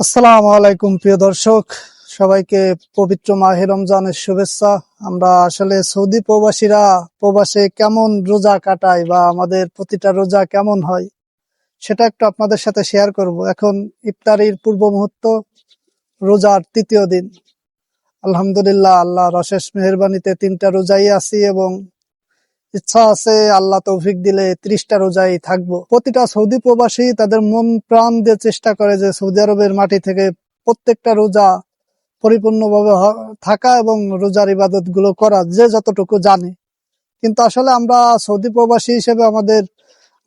আসসালামু আলাইকুম, প্রিয় দর্শক। সবাইকে পবিত্র মাহে রমজানের শুভেচ্ছা। আমরা আসলে সৌদি প্রবাসীরা প্রবাসে কেমন রোজা কাটায় বা আমাদের প্রতিটা রোজা কেমন হয়, সেটা একটু আপনাদের সাথে শেয়ার করব। এখন ইফতারির পূর্ব মুহূর্ত, রোজার তৃতীয় দিন। আলহামদুলিল্লাহ আল্লাহ রশেষ মেহরবানিতে তিনটা রোজাই আছি এবং ইচ্ছা আছে, আল্লাহ তৌফিক দিলে ত্রিশটা রোজাই থাকব। প্রতিটা সৌদি প্রবাসী তাদের মন প্রাণ দিয়ে চেষ্টা করে যে সৌদি আরবের মাটি থেকে প্রত্যেকটা রোজা পরিপূর্ণভাবে থাকা এবং রোজার ইবাদতগুলো করা, যে যতটুকু জানে। কিন্তু আসলে আমরা সৌদি প্রবাসী হিসেবে আমাদের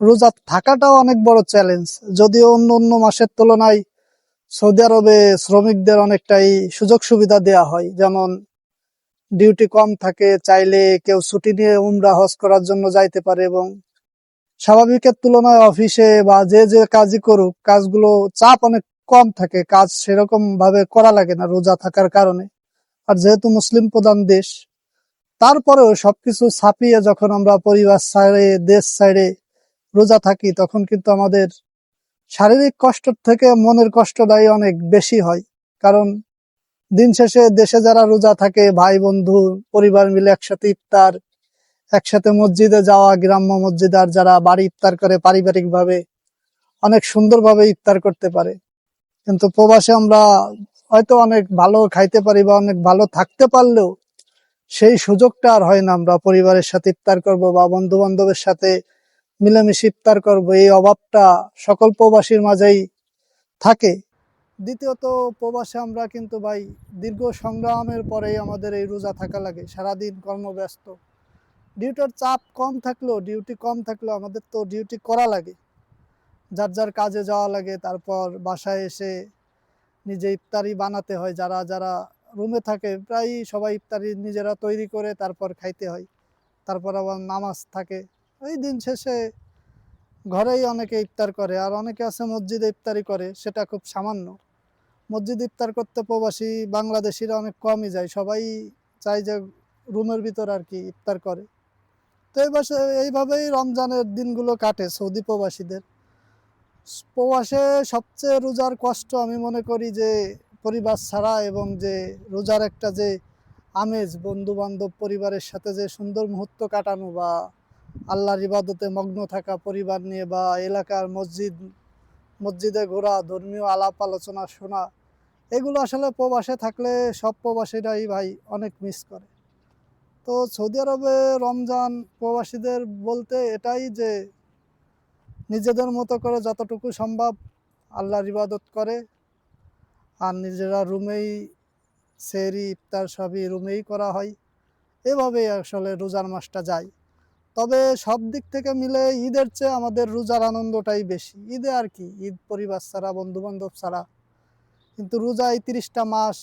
রোজা থাকাটাও অনেক বড় চ্যালেঞ্জ যদিও অন্য অন্য মাসের তুলনায় সৌদি আরবে শ্রমিকদের অনেকটাই সুযোগ সুবিধা দেয়া হয়। যেমন ডিউটি কম থাকে, চাইলে কেউ ছুটি নিয়ে উমরা, হজ করার জন্য যাইতে পারে এবং স্বাভাবিকের তুলনায় অফিসে বা যে যে কাজই করুক, কাজগুলো চাপ অনেক কম থাকে, কাজ সেরকম ভাবে করা লাগে না, রোজা থাকার কারণে। আর যেহেতু মুসলিম প্রধান দেশ, তারপরেও সবকিছু ছাপিয়ে যখন আমরা পরিবার সাইডে, দেশ সাইডে রোজা থাকি, তখন কিন্তু আমাদের শারীরিক কষ্ট থেকে মনের কষ্টটাই অনেক বেশি হয়। কারণ দিন শেষে দেশে যারা রোজা থাকে, ভাই, বন্ধু, পরিবার মিলে একসাথে ইফতার, একসাথে মসজিদে যাওয়া, গ্রাম্য মসজিদ আর যারা বাড়ি ইফতার করে পারিবারিক ভাবে অনেক সুন্দরভাবে ইফতার করতে পারে। কিন্তু প্রবাসে আমরা হয়তো অনেক ভালো খাইতে পারি বা অনেক ভালো থাকতে পারলেও সেই সুযোগটা আর হয় না। আমরা পরিবারের সাথে ইফতার করব বা বন্ধু বান্ধবের সাথে মিলেমিশে ইফতার করব, এই অভাবটা সকল প্রবাসীর মাঝেই থাকে। দ্বিতীয়ত প্রবাসে আমরা কিন্তু ভাই দীর্ঘ সংগ্রামের পরেই আমাদের এই রোজা থাকা লাগে, সারাদিন কর্মব্যস্ত। ডিউটির চাপ কম থাকলেও, ডিউটি কম থাকলেও আমাদের তো ডিউটি করা লাগে। যার যার কাজে যাওয়া লাগে, তারপর বাসায় এসে নিজে ইফতারি বানাতে হয়, যারা যারা রুমে থাকে প্রায় সবাই ইফতারি নিজেরা তৈরি করে তারপর খাইতে হয়। তারপর আবার নামাজ থাকে। ওই দিন শেষে ঘরেই অনেকে ইফতার করে, আর অনেকে আছে মসজিদে ইফতারি করে, সেটা খুব সামান্য। মসজিদ ইফতার করতে প্রবাসী বাংলাদেশিরা অনেক কমই যায়। সবাই চায় যে রুমের ভিতর আর কি ইফতার করে। তো এই এইভাবেই রমজানের দিনগুলো কাটে সৌদি প্রবাসীদের। প্রবাসে সবচেয়ে রোজার কষ্ট আমি মনে করি যে পরিবার ছাড়া এবং যে রোজার একটা যে আমেজ বন্ধু বান্ধব পরিবারের সাথে যে সুন্দর মুহূর্ত কাটানো বা আল্লাহর ইবাদতে মগ্ন থাকা পরিবার নিয়ে বা এলাকার মসজিদ, মসজিদে ঘোরা, ধর্মীয় আলাপ আলোচনা শোনা এগুলো আসলে প্রবাসে থাকলে সব প্রবাসীরাই ভাই অনেক মিস করে। তো সৌদি আরবে রমজান প্রবাসীদের বলতে এটাই যে নিজেদের মতো করে যতটুকু সম্ভব আল্লাহর ইবাদত করে, আর নিজেরা রুমেই সেরি ইফতার সবই রুমেই করা হয়। এভাবেই আসলে রোজার মাসটা যায়। তবে সব দিক থেকে মিলে ঈদের চেয়ে আমাদের রোজার আনন্দটাই বেশি। ঈদে আর কি, ঈদ পরিবার ছাড়া বন্ধু বান্ধব ছাড়া কিন্তু রোজা এই তিরিশটা মাস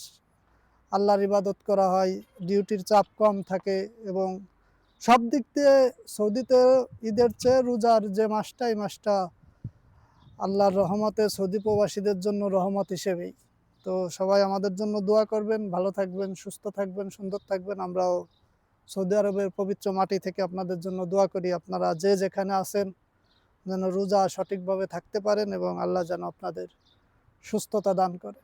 আল্লাহর ইবাদত করা হয়, ডিউটির চাপ কম থাকে এবং সব দিক দিয়ে সৌদিতে ঈদের চেয়ে রোজার যে মাসটা, এই মাসটা আল্লাহর রহমতে সৌদি প্রবাসীদের জন্য রহমত হিসেবেই। তো সবাই আমাদের জন্য দোয়া করবেন, ভালো থাকবেন, সুস্থ থাকবেন, সুন্দর থাকবেন। আমরাও সৌদি আরবের পবিত্র মাটি থেকে আপনাদের জন্য দোয়া করি, আপনারা যে যেখানে আছেন যেন রোজা সঠিকভাবে থাকতে পারেন এবং আল্লাহ যেন আপনাদের সুস্থতা দান করে।